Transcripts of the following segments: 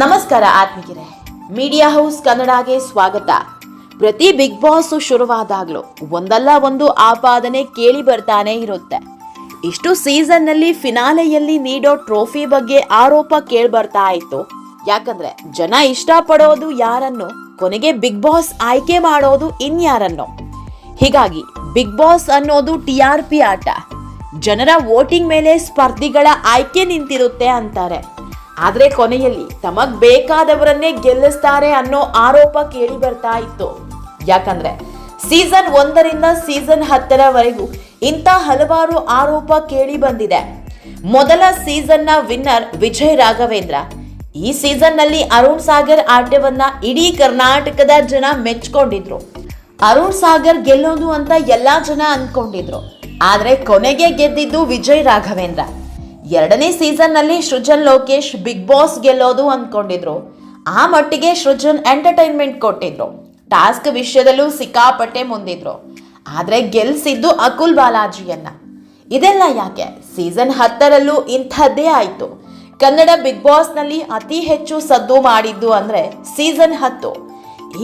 ನಮಸ್ಕಾರ ಆತ್ಮಿಕರೇ media house ಕನ್ನಡಗೆ ಸ್ವಾಗತ. ಪ್ರತಿ ಬಿಗ್ ಬಾಸ್ ಶುರುವಾದಾಗಲೂ ಒಂದಲ್ಲ ಒಂದು ಆಪಾದನೆ ಕೇಳಿ ಬರ್ತಾನೆ ಇರುತ್ತೆ. ಇಷ್ಟು ಸೀಸನ್ನಲ್ಲಿ ಫಿನಾಲೆಯಲ್ಲಿ ನೀಡೋ ಟ್ರೋಫಿ ಬಗ್ಗೆ ಆರೋಪ ಕೇಳಿ ಬರ್ತಾ ಇತ್ತು. ಯಾಕಂದ್ರೆ ಜನ ಇಷ್ಟಪಡೋದು ಯಾರನ್ನು, ಕೊನೆಗೆ ಬಿಗ್ ಬಾಸ್ ಆಯ್ಕೆ ಮಾಡೋದು ಇನ್ಯಾರನ್ನು. ಹೀಗಾಗಿ ಬಿಗ್ ಬಾಸ್ ಅನ್ನೋದು ಟಿ ಆರ್ ಪಿ ಆಟ. ಜನರ ವೋಟಿಂಗ್ ಮೇಲೆ ಸ್ಪರ್ಧಿಗಳ ಆಯ್ಕೆ ನಿಂತಿರುತ್ತೆ ಅಂತಾರೆ. ಆದ್ರೆ ಕೊನೆಯಲ್ಲಿ ತಮಗ್ ಬೇಕಾದವರನ್ನೇ ಗೆಲ್ಲಿಸ್ತಾರೆ ಅನ್ನೋ ಆರೋಪ ಕೇಳಿ ಬರ್ತಾ ಇತ್ತು. ಯಾಕಂದ್ರೆ ಸೀಸನ್ ಒಂದರಿಂದ ಸೀಸನ್ ಹತ್ತರವರೆಗೂ ಇಂಥ ಹಲವಾರು ಆರೋಪ ಕೇಳಿ ಬಂದಿದೆ. ಮೊದಲ ಸೀಸನ್ನ ವಿನ್ನರ್ ವಿಜಯ್ ರಾಘವೇಂದ್ರ. ಈ ಸೀಸನ್ನಲ್ಲಿ ಅರುಣ್ ಸಾಗರ್ ಆಟವನ್ನ ಇಡೀ ಕರ್ನಾಟಕದ ಜನ ಮೆಚ್ಕೊಂಡಿದ್ರು. ಅರುಣ್ ಸಾಗರ್ ಗೆಲ್ಲೋದು ಅಂತ ಎಲ್ಲಾ ಜನ ಅನ್ಕೊಂಡಿದ್ರು. ಆದ್ರೆ ಕೊನೆಗೆ ಗೆದ್ದಿದ್ದು ವಿಜಯ್ ರಾಘವೇಂದ್ರ. ಎರಡನೇ ಸೀಸನ್ನಲ್ಲಿ ಸೃಜನ್ ಲೋಕೇಶ್ ಬಿಗ್ ಬಾಸ್ ಗೆಲ್ಲೋದು ಅಂದ್ಕೊಂಡಿದ್ರು. ಆ ಮಟ್ಟಿಗೆ ಸೃಜನ್ ಎಂಟರ್ಟೈನ್ಮೆಂಟ್ ಕೊಟ್ಟಿದ್ರು. ಟಾಸ್ಕ್ ವಿಷಯದಲ್ಲೂ ಸಿಕ್ಕಾಪಟ್ಟೆ ಮುಂದಿದ್ರು. ಆದ್ರೆ ಗೆಲ್ಸಿದ್ದು ಅಕುಲ್ ಬಾಲಾಜಿಯನ್ನ. ಇದೆಲ್ಲ ಯಾಕೆ? ಸೀಸನ್ ಹತ್ತರಲ್ಲೂ ಇಂಥದ್ದೇ ಆಯಿತು. ಕನ್ನಡ ಬಿಗ್ ಬಾಸ್ನಲ್ಲಿ ಅತಿ ಹೆಚ್ಚು ಸದ್ದು ಮಾಡಿದ್ದು ಅಂದ್ರೆ ಸೀಸನ್ ಹತ್ತು.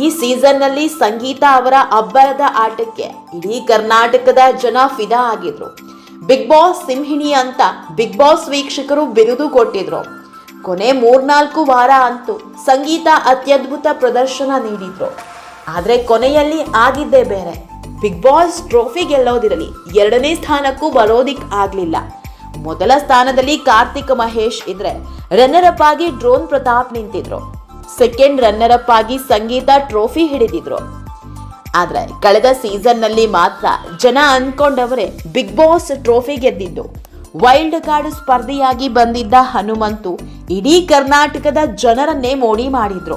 ಈ ಸೀಸನ್ನಲ್ಲಿ ಸಂಗೀತ ಅವರ ಅಬ್ಬರದ ಆಟಕ್ಕೆ ಇಡೀ ಕರ್ನಾಟಕದ ಜನ ಫಿದಾ ಆಗಿದ್ರು. ಬಿಗ್ ಬಾಸ್ ಸಿಂಹಿಣಿ ಅಂತ ಬಿಗ್ ಬಾಸ್ ವೀಕ್ಷಕರು ಬಿರುದು ಕೊಟ್ಟಿದ್ರು. ಕೊನೆ ಮೂರ್ನಾಲ್ಕು ವಾರ ಅಂತೂ ಸಂಗೀತ ಅತ್ಯದ್ಭುತ ಪ್ರದರ್ಶನ ನೀಡಿದ್ರು. ಆದ್ರೆ ಕೊನೆಯಲ್ಲಿ ಆಗಿದ್ದೇ ಬೇರೆ. ಬಿಗ್ ಬಾಸ್ ಟ್ರೋಫಿ ಗೆಲ್ಲೋದಿರಲಿ ಎರಡನೇ ಸ್ಥಾನಕ್ಕೂ ಬರೋದಿಕ್ ಆಗಲಿಲ್ಲ. ಮೊದಲ ಸ್ಥಾನದಲ್ಲಿ ಕಾರ್ತಿಕ್ ಮಹೇಶ್ ಇದ್ರೆ ರನ್ನರ್ ಅಪ್ ಆಗಿ ಡ್ರೋನ್ ಪ್ರತಾಪ್ ನಿಂತಿದ್ರು. ಸೆಕೆಂಡ್ ರನ್ನರ್ ಅಪ್ ಆಗಿ ಸಂಗೀತ ಟ್ರೋಫಿ ಹಿಡಿದಿದ್ರು. ಆದ್ರೆ ಕಳೆದ ಸೀಸನ್ನಲ್ಲಿ ಮಾತ್ರ ಜನ ಅನ್ಕೊಂಡವರೇ ಬಿಗ್ ಬಾಸ್ ಟ್ರೋಫಿ ಗೆದ್ದಿದ್ದು. ವೈಲ್ಡ್ ಕಾರ್ಡ್ ಸ್ಪರ್ಧಿಯಾಗಿ ಬಂದಿದ್ದ ಹನುಮಂತು ಇಡೀ ಕರ್ನಾಟಕದ ಜನರನ್ನೇ ಮೋಡಿ ಮಾಡಿದ್ರು.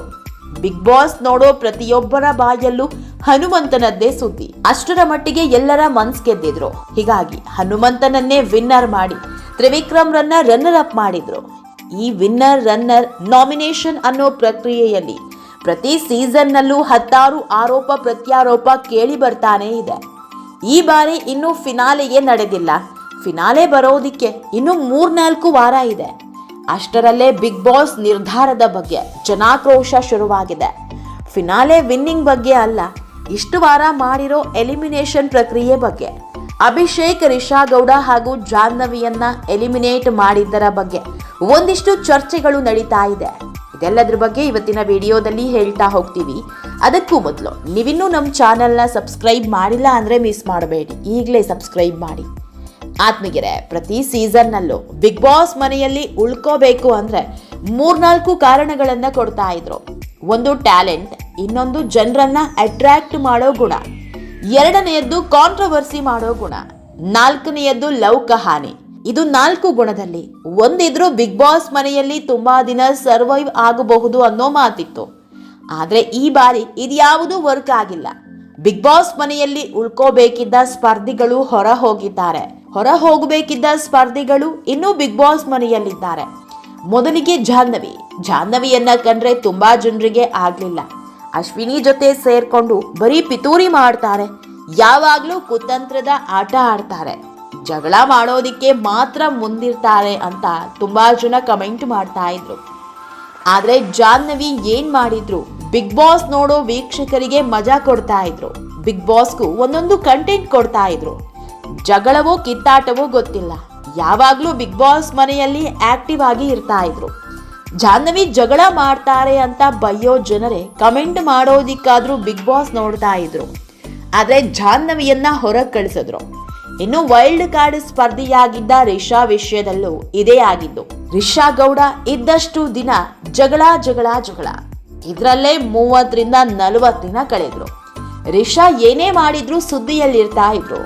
ಬಿಗ್ ಬಾಸ್ ನೋಡೋ ಪ್ರತಿಯೊಬ್ಬರ ಬಾಯಲ್ಲೂ ಹನುಮಂತನದ್ದೇ ಸುದ್ದಿ. ಅಷ್ಟರ ಮಟ್ಟಿಗೆ ಎಲ್ಲರ ಮನ್ಸ್ ಗೆದ್ದಿದ್ರು. ಹೀಗಾಗಿ ಹನುಮಂತನನ್ನೇ ವಿನ್ನರ್ ಮಾಡಿ ತ್ರಿವಿಕ್ರಮ್ ರನ್ನ ರನ್ನರ್ ಅಪ್ ಮಾಡಿದ್ರು. ಈ ವಿನ್ನರ್ ರನ್ನರ್ ನಾಮಿನೇಷನ್ ಅನ್ನೋ ಪ್ರಕ್ರಿಯೆಯಲ್ಲಿ ಪ್ರತಿ ಸೀಸನ್ನಲ್ಲೂ ಹತ್ತಾರು ಆರೋಪ ಪ್ರತ್ಯಾರೋಪ ಕೇಳಿ ಬರ್ತಾನೆ ಇದೆ. ಈ ಬಾರಿ ಇನ್ನೂ ಫಿನಾಲೆಗೆ ನಡೆದಿಲ್ಲ. ಫಿನಾಲೆ ಬರೋದಿಕ್ಕೆ ಇನ್ನು ಮೂರ್ನಾಲ್ಕು ವಾರ ಇದೆ. ಅಷ್ಟರಲ್ಲೇ ಬಿಗ್ ಬಾಸ್ ನಿರ್ಧಾರದ ಬಗ್ಗೆ ಜನಾಕ್ರೋಶ ಶುರುವಾಗಿದೆ. ಫಿನಾಲೆ ವಿನ್ನಿಂಗ್ ಬಗ್ಗೆ ಅಲ್ಲ, ಇಷ್ಟು ವಾರ ಮಾಡಿರೋ ಎಲಿಮಿನೇಷನ್ ಪ್ರಕ್ರಿಯೆ ಬಗ್ಗೆ. ಅಭಿಷೇಕ್, ರಿಷಾ ಗೌಡ ಹಾಗೂ ಜಾಹ್ನವಿಯನ್ನ ಎಲಿಮಿನೇಟ್ ಮಾಡಿದ್ದರ ಬಗ್ಗೆ ಒಂದಿಷ್ಟು ಚರ್ಚೆಗಳು ನಡೀತಾ ಇದೆ. ಇದೆಲ್ಲದ್ರ ಬಗ್ಗೆ ಇವತ್ತಿನ ವಿಡಿಯೋದಲ್ಲಿ ಹೇಳ್ತಾ ಹೋಗ್ತೀವಿ. ಅದಕ್ಕೂ ಮೊದಲು, ನೀವಿನ್ನೂ ನಮ್ಮ ಚಾನಲ್ನ ಸಬ್ಸ್ಕ್ರೈಬ್ ಮಾಡಿಲ್ಲ ಅಂದರೆ ಮಿಸ್ ಮಾಡಬೇಡಿ. ಈಗಲೇ ಸಬ್ಸ್ಕ್ರೈಬ್ ಮಾಡಿ. ಆತ್ಮಗಿರೆ ಪ್ರತಿ ಸೀಸನ್ನಲ್ಲೂ ಬಿಗ್ ಬಾಸ್ ಮನೆಯಲ್ಲಿ ಉಳ್ಕೋಬೇಕು ಅಂದರೆ ಮೂರ್ನಾಲ್ಕು ಕಾರಣಗಳನ್ನು ಕೊಡ್ತಾ ಇದ್ರು. ಒಂದು ಟ್ಯಾಲೆಂಟ್, ಇನ್ನೊಂದು ಜನರನ್ನು ಅಟ್ರಾಕ್ಟ್ ಮಾಡೋ ಗುಣ. ಎರಡನೆಯದ್ದು ಕಾಂಟ್ರವರ್ಸಿ ಮಾಡೋ ಗುಣ. ನಾಲ್ಕನೆಯದ್ದು ಲವ್ ಕಹಾನಿ ಇದು ನಾಲ್ಕು ಗುಣದಲ್ಲಿ. ಒಂದಿದ್ರು ಬಿಗ್ ಬಾಸ್ ಮನೆಯಲ್ಲಿ ತುಂಬಾ ದಿನ ಸರ್ವೈವ್ ಆಗಬಹುದು ಅನ್ನೋ ಮಾತಿತ್ತು. ಆದರೆ ಈ ಬಾರಿ ಇದ್ಯಾವುದೂ ವರ್ಕ್ ಆಗಿಲ್ಲ. ಬಿಗ್ ಬಾಸ್ ಮನೆಯಲ್ಲಿ ಉಳ್ಕೋಬೇಕಿದ್ದ ಸ್ಪರ್ಧಿಗಳು ಹೊರ ಹೋಗಿದ್ದಾರೆ ಹೊರ ಹೋಗಬೇಕಿದ್ದ ಸ್ಪರ್ಧಿಗಳು ಇನ್ನೂ ಬಿಗ್ ಬಾಸ್ ಮನೆಯಲ್ಲಿದ್ದಾರೆ. ಮೊದಲಿಗೆ ಜಾಹ್ನವಿ. ಜಾಹ್ನವಿಯನ್ನ ಕಂಡ್ರೆ ತುಂಬಾ ಜನರಿಗೆ ಆಗ್ಲಿಲ್ಲ. ಅಶ್ವಿನಿ ಜೊತೆ ಸೇರ್ಕೊಂಡು ಬರೀ ಪಿತೂರಿ ಮಾಡ್ತಾರೆ. ಯಾವಾಗ್ಲೂ ಕುತಂತ್ರದ ಆಟ ಆಡ್ತಾರೆ. ಜಗಳ ಮಾಡೋದಕ್ಕೆ ಮಾತ್ರ ಮುಂದಿರ್ತಾರೆ ಅಂತ ತುಂಬಾ ಜನ ಕಮೆಂಟ್ ಮಾಡ್ತಾ ಇದ್ರು. ಆದ್ರೆ ಜಾಹ್ನವಿ ಏನ್ ಮಾಡಿದ್ರು? ಬಿಗ್ ಬಾಸ್ ನೋಡೋ ವೀಕ್ಷಕರಿಗೆ ಮಜಾ ಕೊಡ್ತಾ ಇದ್ರು. ಬಿಗ್ ಬಾಸ್ಗೂ ಒಂದೊಂದು ಕಂಟೆಂಟ್ ಕೊಡ್ತಾ ಇದ್ರು. ಜಗಳವೋ, ಕಿತ್ತಾಟವೋ ಗೊತ್ತಿಲ್ಲ. ಯಾವಾಗಲೂ ಬಿಗ್ ಬಾಸ್ ಮನೆಯಲ್ಲಿ ಆಕ್ಟಿವ್ ಆಗಿ ಇರ್ತಾ ಇದ್ರು. ಜಾಹ್ನವಿ ಜಗಳ ಮಾಡ್ತಾರೆ ಅಂತ ಬಯ್ಯೋ ಜನರೇ ಕಮೆಂಟ್ ಮಾಡೋದಿಕ್ಕಾದ್ರೂ ಬಿಗ್ ಬಾಸ್ ನೋಡ್ತಾ ಇದ್ರು. ಆದ್ರೆ ಜಾಹ್ನವಿಯನ್ನ ಹೊರಗೆ ಕಳಿಸಿದ್ರು. ಇನ್ನು ವೈಲ್ಡ್ ಕಾರ್ಡ್ ಸ್ಪರ್ಧಿಯಾಗಿದ್ದ ರಿಷಾ ವಿಷಯದಲ್ಲೂ ಇದೇ ಆಗಿದ್ದು, ರಿಷಾ ಗೌಡ ಇದ್ದಷ್ಟು ದಿನ ಜಗಳ ಜಗಳ ಜಗಳ. ಇದ್ರಲ್ಲೇ ಮೂವತ್ತರಿಂದ ನಲವತ್ತು ದಿನ ಕಳೆದ್ರು. ರಿಷಾ ಏನೇ ಮಾಡಿದ್ರು ಸುದ್ದಿಯಲ್ಲಿರ್ತಾ ಇದ್ರು.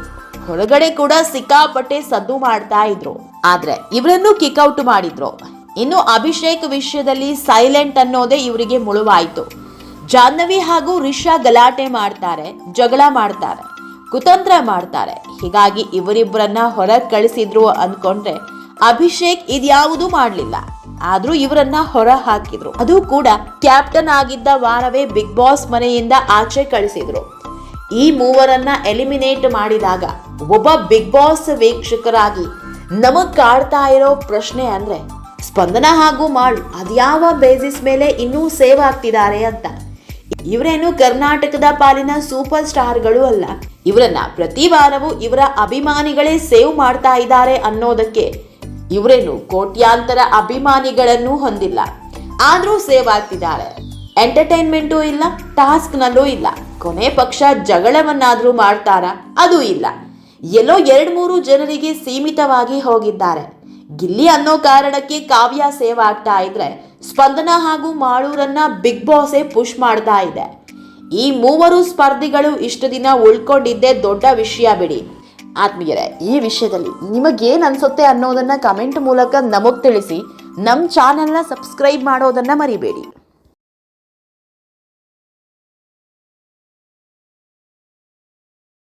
ಹೊರಗಡೆ ಕೂಡ ಸಿಕ್ಕಾಪಟ್ಟೆ ಸದ್ದು ಮಾಡ್ತಾ ಇದ್ರು. ಆದ್ರೆ ಇವರನ್ನು ಕಿಕ್ಔಟ್ ಮಾಡಿದ್ರು. ಇನ್ನು ಅಭಿಷೇಕ್ ವಿಷಯದಲ್ಲಿ ಸೈಲೆಂಟ್ ಅನ್ನೋದೇ ಇವರಿಗೆ ಮುಳುವಾಯಿತು. ಜಾಹ್ನವಿ ಹಾಗೂ ರಿಷಾ ಗಲಾಟೆ ಮಾಡ್ತಾರೆ, ಜಗಳ ಮಾಡ್ತಾರೆ, ಕುತಂತ್ರ ಮಾಡ್ತಾರೆ. ಹೀಗಾಗಿ ಇವರಿಬ್ಬರನ್ನ ಹೊರಗೆ ಕಳಿಸಿದ್ರು ಅಂದ್ಕೊಂಡ್ರೆ ಅಭಿಷೇಕ್ ಇದ್ಯಾವುದೂ ಮಾಡಲಿಲ್ಲ. ಆದ್ರೂ ಇವರನ್ನ ಹೊರ ಹಾಕಿದ್ರು. ಅದು ಕೂಡ ಕ್ಯಾಪ್ಟನ್ ಆಗಿದ್ದ ವಾರವೇ ಬಿಗ್ ಬಾಸ್ ಮನೆಯಿಂದ ಆಚೆ ಕಳಿಸಿದ್ರು. ಈ ಮೂವರನ್ನ ಎಲಿಮಿನೇಟ್ ಮಾಡಿದಾಗ ಒಬ್ಬ ಬಿಗ್ ಬಾಸ್ ವೀಕ್ಷಕರಾಗಿ ನಮಗ್ ಕಾಡ್ತಾ ಇರೋ ಪ್ರಶ್ನೆ ಅಂದ್ರೆ, ಸ್ಪಂದನ ಹಾಗೂ ಮಾಡು ಅದ್ಯಾವ ಬೇಸಿಸ್ ಮೇಲೆ ಇನ್ನೂ ಸೇವ್ ಆಗ್ತಿದ್ದಾರೆ ಅಂತ. ಇವರೇನು ಕರ್ನಾಟಕದ ಪಾಲಿನ ಸೂಪರ್ ಸ್ಟಾರ್ಗಳು ಅಲ್ಲ. ಇವರನ್ನ ಪ್ರತಿ ವಾರವೂ ಇವರ ಅಭಿಮಾನಿಗಳೇ ಸೇವ್ ಮಾಡ್ತಾ ಇದ್ದಾರೆ ಅನ್ನೋದಕ್ಕೆ ಇವರೇನು ಕೋಟ್ಯಾಂತರ ಅಭಿಮಾನಿಗಳನ್ನು ಹೊಂದಿಲ್ಲ. ಆದರೂ ಸೇವ್ ಆಗ್ತಿದ್ದಾರೆ. ಎಂಟರ್ಟೈನ್ಮೆಂಟು ಇಲ್ಲ ಟಾಸ್ಕ್ನಲ್ಲೂ ಇಲ್ಲ. ಕೊನೆ ಪಕ್ಷ ಜಗಳವನ್ನಾದರೂ ಮಾಡ್ತಾರಾ? ಅದು ಇಲ್ಲ. ಎಲ್ಲೋ ಎರಡು ಮೂರು ಜನರಿಗೆ ಸೀಮಿತವಾಗಿ ಹೋಗಿದ್ದಾರೆ. ಗಿಲ್ಲಿ ಅನ್ನೋ ಕಾರಣಕ್ಕೆ ಕಾವ್ಯ ಸೇವ್ ಆಗ್ತಾ ಇದ್ರೆ ಸ್ಪಂದನ ಹಾಗೂ ಮಾಳೂರನ್ನ ಬಿಗ್ ಬಾಸೇ ಪುಷ್ ಮಾಡ್ತಾ ಇದೆ. ಈ ಮೂವರು ಸ್ಪರ್ಧಿಗಳು ಇಷ್ಟು ದಿನ ಉಳ್ಕೊಂಡಿದ್ದೇ ದೊಡ್ಡ ವಿಷಯ ಬಿಡಿ. ಆತ್ಮೀಯರೇ, ಈ ವಿಷಯದಲ್ಲಿ ನಿಮಗೇನು ಅನ್ಸುತ್ತೆ ಅನ್ನೋದನ್ನ ಕಮೆಂಟ್ ಮೂಲಕ ನಮಗೆ ತಿಳಿಸಿ ನಮ್ಮ ಚಾನೆಲ್ನ ಸಬ್ಸ್ಕ್ರೈಬ್ ಮಾಡೋದನ್ನ ಮರಿಬೇಡಿ.